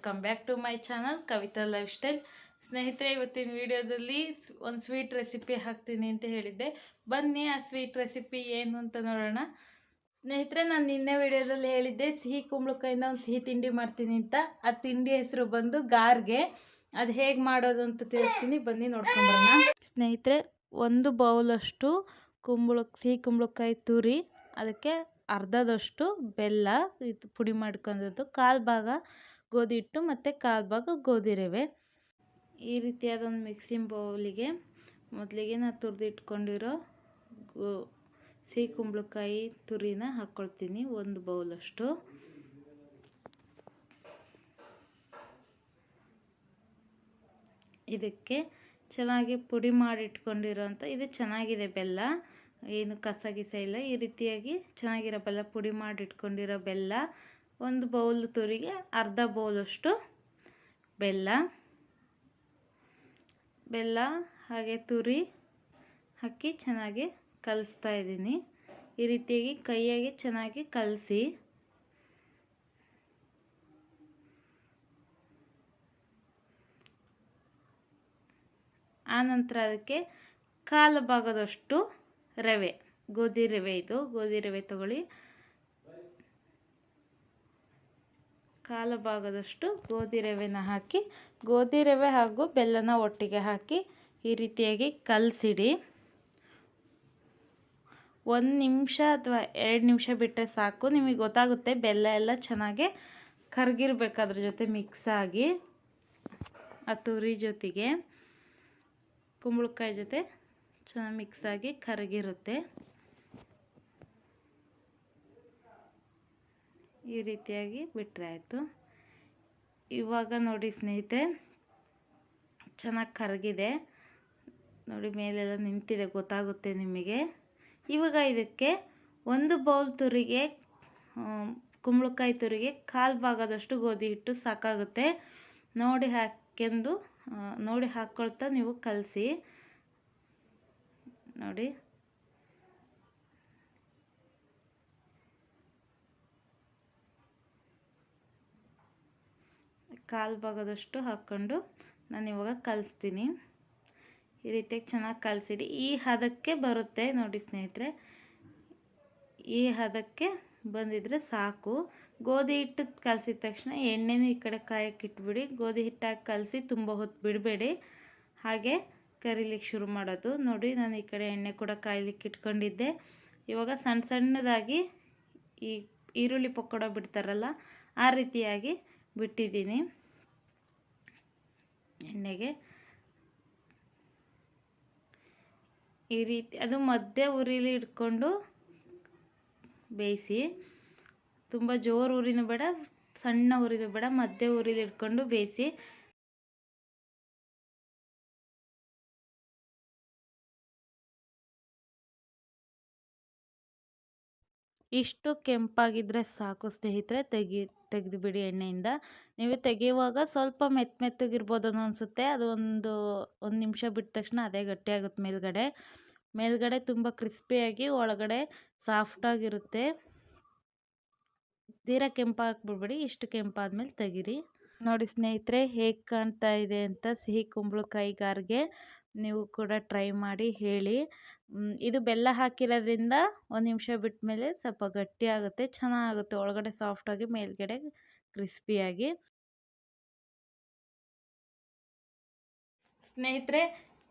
Welcome back to my channel Kavitha lifestyle ಸ್ನೇಹಿತರೆ, ಇವತ್ತಿನ ವಿಡಿಯೋದಲ್ಲಿ ಒಂದು ಸ್ವೀಟ್ ರೆಸಿಪಿ ಹಾಕ್ತೀನಿ ಅಂತ ಹೇಳಿದ್ದೆ. ಬನ್ನಿ ಆ ಸ್ವೀಟ್ ರೆಸಿಪಿ ಏನು ಅಂತ ನೋಡೋಣ. ಸ್ನೇಹಿತರೆ, ನಾನು ನಿನ್ನೆ ವಿಡಿಯೋದಲ್ಲಿ ಹೇಳಿದ್ದೆ, ಸಿಹಿ ಕುಂಬಳಕಾಯಿಂದ ಒಂದು ಸಿಹಿ ತಿಂಡಿ ಮಾಡ್ತೀನಿ ಅಂತ. ಆ ತಿಂಡಿ ಹೆಸರು ಬಂದು ಗಾರ್ಗೆ. ಅದು ಹೇಗೆ ಮಾಡೋದು ಅಂತ ತಿಳಿಸ್ತೀನಿ. ಬನ್ನಿ ನೋಡ್ಕೊಂಬರೋಣ. ಸ್ನೇಹಿತರೆ, ಒಂದು ಬೌಲಷ್ಟು ಕುಂಬಳ ಸಿಹಿ ಕುಂಬಳಕಾಯಿ ತುರಿ, ಅದಕ್ಕೆ ಅರ್ಧದಷ್ಟು ಬೆಲ್ಲ ಇದು ಪುಡಿ ಮಾಡ್ಕೊಂಡದ್ದು, ಕಾಲು ಭಾಗ ಗೋಧಿ ಹಿಟ್ಟು ಮತ್ತು ಕಾಲು ಭಾಗ ಗೋಧಿ ರವೆ ಈ ರೀತಿಯಾದ ಒಂದು ಮಿಕ್ಸಿಂಗ್ ಬೌಲಿಗೆ ಮೊದಲಿಗೆ ನಾನು ತುರಿದಿಟ್ಕೊಂಡಿರೋ ಗೋ ಸಿಹಿ ಕುಂಬಳಕಾಯಿ ತುರಿನ ಹಾಕ್ಕೊಳ್ತೀನಿ ಒಂದು ಬೌಲಷ್ಟು ಇದಕ್ಕೆ ಚೆನ್ನಾಗಿ ಪುಡಿ ಮಾಡಿಟ್ಕೊಂಡಿರೋಂಥ, ಇದು ಚೆನ್ನಾಗಿದೆ ಬೆಲ್ಲ. ಏನು ಕಸ ಗಿಸ ಇಲ್ಲ, ಈ ರೀತಿಯಾಗಿ ಚೆನ್ನಾಗಿರೋ ಬೆಲ್ಲ ಪುಡಿ ಮಾಡಿಟ್ಕೊಂಡಿರೋ ಬೆಲ್ಲ. ಒಂದು ಬೌಲ್ ತುರಿಗೆ, ಅರ್ಧ ಬೌಲಷ್ಟು ಬೆಲ್ಲ. ಬೆಲ್ಲ, ಹಾಗೆ ತುರಿ ಹಾಕಿ ಚೆನ್ನಾಗಿ ಕಲಿಸ್ತಾ ಇದ್ದೀನಿ. ಈ ರೀತಿಯಾಗಿ ಕೈಯಾಗಿ ಚೆನ್ನಾಗಿ ಕಲಸಿ. ಆನಂತರ ಅದಕ್ಕೆ ಕಾಲು ಭಾಗದಷ್ಟು ರವೆ, ಗೋಧಿ ರವೆ ಇದು. ಗೋಧಿ ರವೆ ತಗೊಳ್ಳಿ. ಕಾಲು ಭಾಗದಷ್ಟು ಗೋಧಿ ರವೆನ ಹಾಕಿ ಗೋಧಿ ರವೆ ಹಾಗೂ ಬೆಲ್ಲನ ಒಟ್ಟಿಗೆ ಹಾಕಿ ಈ ರೀತಿಯಾಗಿ ಕಲಸಿಡಿ. ಒಂದು ನಿಮಿಷ ಅಥವಾ ಎರಡು ನಿಮಿಷ ಬಿಟ್ಟರೆ ಸಾಕು. ನಿಮಗೆ ಗೊತ್ತಾಗುತ್ತೆ ಬೆಲ್ಲ ಎಲ್ಲ ಚೆನ್ನಾಗಿ ಕರಗಿರ್ಬೇಕು ಅದ್ರ ಜೊತೆ ಮಿಕ್ಸ್ ಆಗಿ. ಆ ತುರಿ ಜೊತೆಗೆ ಕುಂಬಳಕಾಯಿ ಜೊತೆ ಚೆನ್ನಾಗಿ ಮಿಕ್ಸ್ ಆಗಿ ಕರಗಿರುತ್ತೆ. ಈ ರೀತಿಯಾಗಿ ಬಿಟ್ಟರೆ ಆಯಿತು. ಇವಾಗ ನೋಡಿ ಸ್ನೇಹಿತರೆ, ಚೆನ್ನಾಗಿ ಕರಗಿದೆ. ನೋಡಿ ಮೇಲೆಲ್ಲ ನಿಂತಿದೆ, ಗೊತ್ತಾಗುತ್ತೆ ನಿಮಗೆ. ಇವಾಗ ಇದಕ್ಕೆ ಒಂದು ಬೌಲ್ ತುರಿಗೆ ಕುಂಬಳಕಾಯಿ ತುರಿಗೆ ಕಾಲು ಭಾಗದಷ್ಟು ಗೋಧಿ ಹಿಟ್ಟು ಸಾಕಾಗುತ್ತೆ. ನೋಡಿ ಹಾಕೆಂದು ನೋಡಿ ಹಾಕ್ಕೊಳ್ತಾ ನೀವು ಕಲಸಿ. ನೋಡಿ. ಕಾಲು ಭಾಗದಷ್ಟು ಹಾಕ್ಕೊಂಡು ನಾನು ಇವಾಗ ಕಲಿಸ್ತೀನಿ. ಈ ರೀತಿಯಾಗಿ ಚೆನ್ನಾಗಿ ಕಲಸಿಡಿ. ಈ ಹದಕ್ಕೆ ಬರುತ್ತೆ ನೋಡಿ ಸ್ನೇಹಿತರೆ. ಈ ಹದಕ್ಕೆ ಬಂದಿದ್ರೆ ಸಾಕು. ಗೋಧಿ ಹಿಟ್ಟು ಕಲಸಿದ ತಕ್ಷಣ ಎಣ್ಣೆನೂ ಈ ಕಡೆ ಕಾಯಕ್ಕೆ ಇಟ್ಬಿಡಿ. ಗೋಧಿ ಹಿಟ್ಟಾಗಿ ಕಲಸಿ ತುಂಬ ಹೊತ್ತು ಬಿಡಬೇಡಿ. ಹಾಗೆ ಕರಿಲಿಕ್ಕೆ ಶುರು ಮಾಡೋದು. ನೋಡಿ ನಾನು ಈ ಕಡೆ ಎಣ್ಣೆ ಕೂಡ ಕಾಯ್ಲಿಕ್ಕೆ ಇಟ್ಕೊಂಡಿದ್ದೆ. ಇವಾಗ ಸಣ್ಣ ಸಣ್ಣದಾಗಿ ಈ ಈರುಳ್ಳಿ ಪಕ್ಕೋಡ ಬಿಡ್ತಾರಲ್ಲ, ಆ ರೀತಿಯಾಗಿ ಬಿಟ್ಟಿದ್ದೀನಿ. ಎಣ್ಣೆಗೆ. ಈ ರೀತಿ ಅದು ಮಧ್ಯೆ ಉರಿಲಿ ಇಟ್ಕೊಂಡು ಬೇಯಿಸಿ. ತುಂಬ ಜೋರು ಉರಿನೂ ಬೇಡ, ಸಣ್ಣ ಉರಿನೂ ಬೇಡ, ಮಧ್ಯೆ ಉರಿಲಿ ಇಟ್ಕೊಂಡು ಬೇಯಿಸಿ. ಇಷ್ಟು ಕೆಂಪಾಗಿದ್ದರೆ ಸಾಕು ಸ್ನೇಹಿತರೆ, ತೆಗಿ, ತೆಗೆದುಬಿಡಿ ಎಣ್ಣೆಯಿಂದ. ನೀವು ತೆಗೆಯುವಾಗ ಸ್ವಲ್ಪ ಮೆತ್ತ ಮೆತ್ತಗಿರ್ಬೋದು ಅನಿಸುತ್ತೆ ಅದು ಒಂದು ಒಂದು ನಿಮಿಷ ಬಿಟ್ಟ ತಕ್ಷಣ ಅದೇ ಗಟ್ಟಿಯಾಗುತ್ತೆ ಮೇಲ್ಗಡೆ. ಮೇಲ್ಗಡೆ ತುಂಬ ಕ್ರಿಸ್ಪಿಯಾಗಿ ಒಳಗಡೆ ಸಾಫ್ಟಾಗಿರುತ್ತೆ. ತೀರಾ ಕೆಂಪಾಗ್ಬಿಡ್ಬೇಡಿ, ಇಷ್ಟು ಕೆಂಪಾದ್ಮೇಲೆ ತೆಗೀರಿ. ನೋಡಿ ಸ್ನೇಹಿತರೆ, ಹೇಗೆ ಕಾಣ್ತಾ ಇದೆ ಅಂತ ಸಿಹಿ ಕುಂಬಳಕಾಯಿ ಗಾರ್ಗೆ. ನೀವು ಕೂಡ ಟ್ರೈ ಮಾಡಿ ಹೇಳಿ. ಇದು ಬೆಲ್ಲ ಹಾಕಿರೋದ್ರಿಂದ ಒಂದು ನಿಮಿಷ ಬಿಟ್ಟ ಮೇಲೆ ಸ್ವಲ್ಪ ಗಟ್ಟಿ ಆಗುತ್ತೆ ಚೆನ್ನಾಗುತ್ತೆ. ಒಳಗಡೆ ಸಾಫ್ಟಾಗಿ ಮೇಲ್ಗಡೆ ಕ್ರಿಸ್ಪಿಯಾಗಿ ಸ್ನೇಹಿತರೆ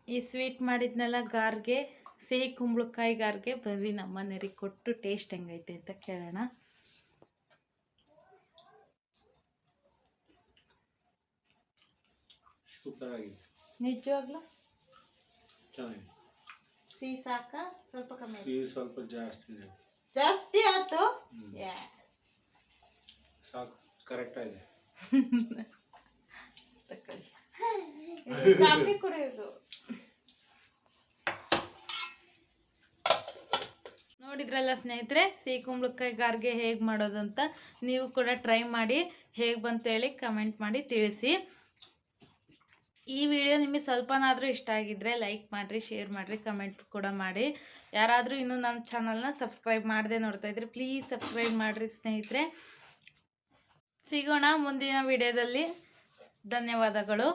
ಈ ಸ್ವೀಟ್ ಮಾಡಿದ್ನೆಲ್ಲ ಗಾರ್ಗೆ ಸಿಹಿ ಕುಂಬಳಕಾಯಿ ಗಾರ್ಗೆ ಬರ್ರಿ ನಮ್ಮ ಮನೆಯವ್ರಿಗೆ ಕೊಟ್ಟು ಟೇಸ್ಟ್ ಹೆಂಗೈತೆ ಅಂತ ಕೇಳೋಣ. ನಿಜವಾಗ್ಲೂ? ಚೆನ್ನಾಗಿದೆ ಸಿಹಿ ಸಾಕ ಸ್ವಲ್ಪ ಕಮ್ಮಿ ಆಯ್ತಾ? ಸಿಹಿ ಸ್ವಲ್ಪ ಜಾಸ್ತಿ ಇದೆ. ಜಾಸ್ತಿ ಆಯ್ತು. ಯಾ. ಸಾಕು ಕರೆಕ್ಟ್ ಆಗಿದೆ. ತಕೊಳ್ಳಿ. ಕಾಫಿ ಕುಡಿಯೋದು. ನೋಡಿದ್ರಲ್ಲ ಸ್ನೇಹಿತರೆ ಸಿಹಿ ಕುಂಬಳಕಾಯಿ ಗಾರ್ಗೆ ಹೇಗೆ ಮಾಡೋದು ಅಂತ ನೀವು ಕೂಡ ಟ್ರೈ ಮಾಡಿ ಹೇಗೆ ಬಂತೇಳಿ ಹೇಳಿ ಕಮೆಂಟ್ ಮಾಡಿ ತಿಳಿಸಿ. ಈ ವಿಡಿಯೋ ನಿಮಗೆ ಸ್ವಲ್ಪನಾದರೂ ಇಷ್ಟ ಆಗಿದ್ದರೆ ಲೈಕ್ ಮಾಡಿರಿ, ಶೇರ್ ಮಾಡಿರಿ, ಕಮೆಂಟ್ ಕೂಡ ಮಾಡಿ. ಯಾರಾದರೂ ಇನ್ನೂ ನನ್ನ ಚಾನಲ್ನ ಸಬ್ಸ್ಕ್ರೈಬ್ ಮಾಡದೆ ನೋಡ್ತಾ ಇದ್ರೆ ಪ್ಲೀಸ್ ಸಬ್ಸ್ಕ್ರೈಬ್ ಮಾಡಿರಿ ಸ್ನೇಹಿತರೆ. ಸಿಗೋಣ ಮುಂದಿನ ವಿಡಿಯೋದಲ್ಲಿ. ಧನ್ಯವಾದಗಳು.